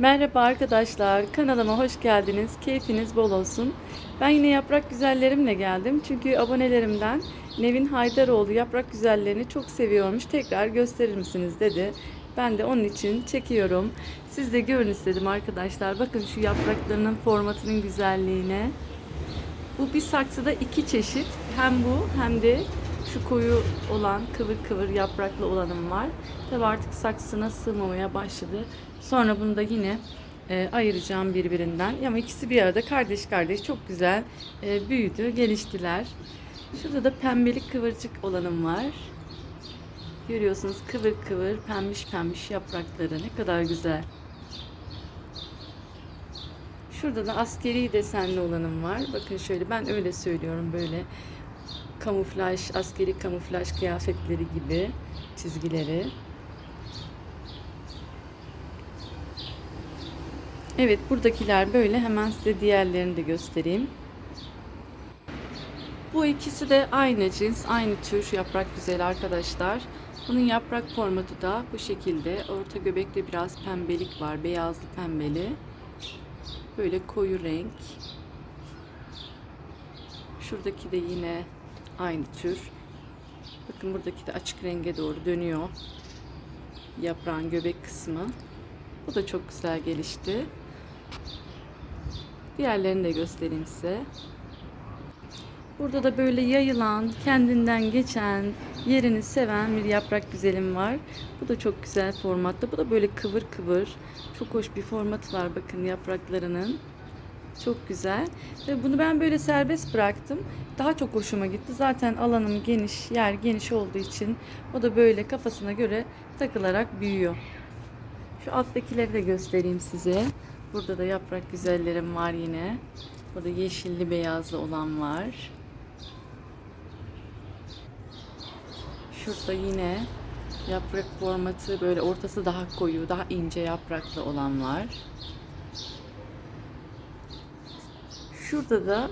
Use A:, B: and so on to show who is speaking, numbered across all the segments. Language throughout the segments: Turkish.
A: Merhaba arkadaşlar, kanalıma hoş geldiniz. Keyfiniz bol olsun. Ben yine yaprak güzellerimle geldim. Çünkü abonelerimden Nevin Haydaroğlu yaprak güzellerini çok seviyormuş. Tekrar gösterir misiniz dedi. Ben de onun için çekiyorum. Siz de görün istedim arkadaşlar. Bakın şu yapraklarının formatının güzelliğine. Bu bir saksıda iki çeşit. Hem bu hem de şu koyu olan kıvır kıvır yapraklı olanım var. Tabi artık saksına sığmamaya başladı. Sonra bunu da yine e, ayıracağım birbirinden. Ama ikisi bir arada kardeş kardeş çok güzel e, büyüdü, geliştiler. Şurada da pembelik kıvırcık olanım var. Görüyorsunuz kıvır kıvır pembiş pembiş yaprakları ne kadar güzel. Şurada da askeri desenli olanım var. Bakın şöyle ben öyle söylüyorum böyle kamuflaj, askeri kamuflaj kıyafetleri gibi çizgileri. Evet buradakiler böyle. Hemen size diğerlerini de göstereyim. Bu ikisi de aynı cins, aynı tür yaprak güzel arkadaşlar. Bunun yaprak formatı da bu şekilde. Orta göbekte biraz pembelik var. Beyazlı pembeli. Böyle koyu renk. Şuradaki de yine aynı tür. Bakın buradaki de açık renge doğru dönüyor. Yaprağın göbek kısmı. Bu da çok güzel gelişti. Diğerlerini de göstereyim size. Burada da böyle yayılan, kendinden geçen, yerini seven bir yaprak güzelim var. Bu da çok güzel formatta. Bu da böyle kıvır kıvır. Çok hoş bir formatı var bakın yapraklarının. Çok güzel. Ve bunu ben böyle serbest bıraktım. Daha çok hoşuma gitti. Zaten alanım geniş, yer geniş olduğu için o da böyle kafasına göre takılarak büyüyor. Şu alttakileri de göstereyim size. Burada da yaprak güzellerim var yine. Burada yeşilli beyazlı olan var. Şurada yine yaprak formatı böyle ortası daha koyu, daha ince yapraklı olan var. Şurada da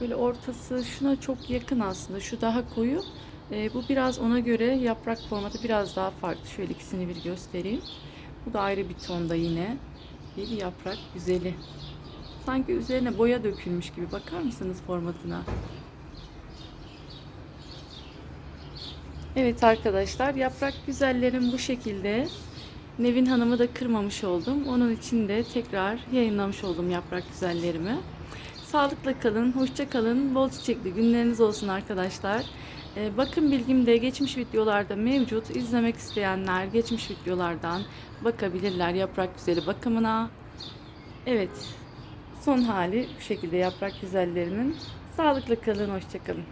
A: böyle ortası şuna çok yakın aslında. Şu daha koyu. Ee, bu biraz ona göre yaprak formatı biraz daha farklı. Şöyle ikisini bir göstereyim. Bu da ayrı bir tonda yine. Bir yaprak güzeli. Sanki üzerine boya dökülmüş gibi. Bakar mısınız formatına? Evet arkadaşlar yaprak güzellerim bu şekilde. Nevin Hanım'ı da kırmamış oldum. Onun için de tekrar yayınlamış oldum yaprak güzellerimi. Sağlıkla kalın, hoşça kalın, bol çiçekli günleriniz olsun arkadaşlar. Ee, bakım bilgim de geçmiş videolarda mevcut. İzlemek isteyenler geçmiş videolardan bakabilirler yaprak güzeli bakımına. Evet, son hali bu şekilde yaprak güzellerimin. Sağlıkla kalın, hoşça kalın.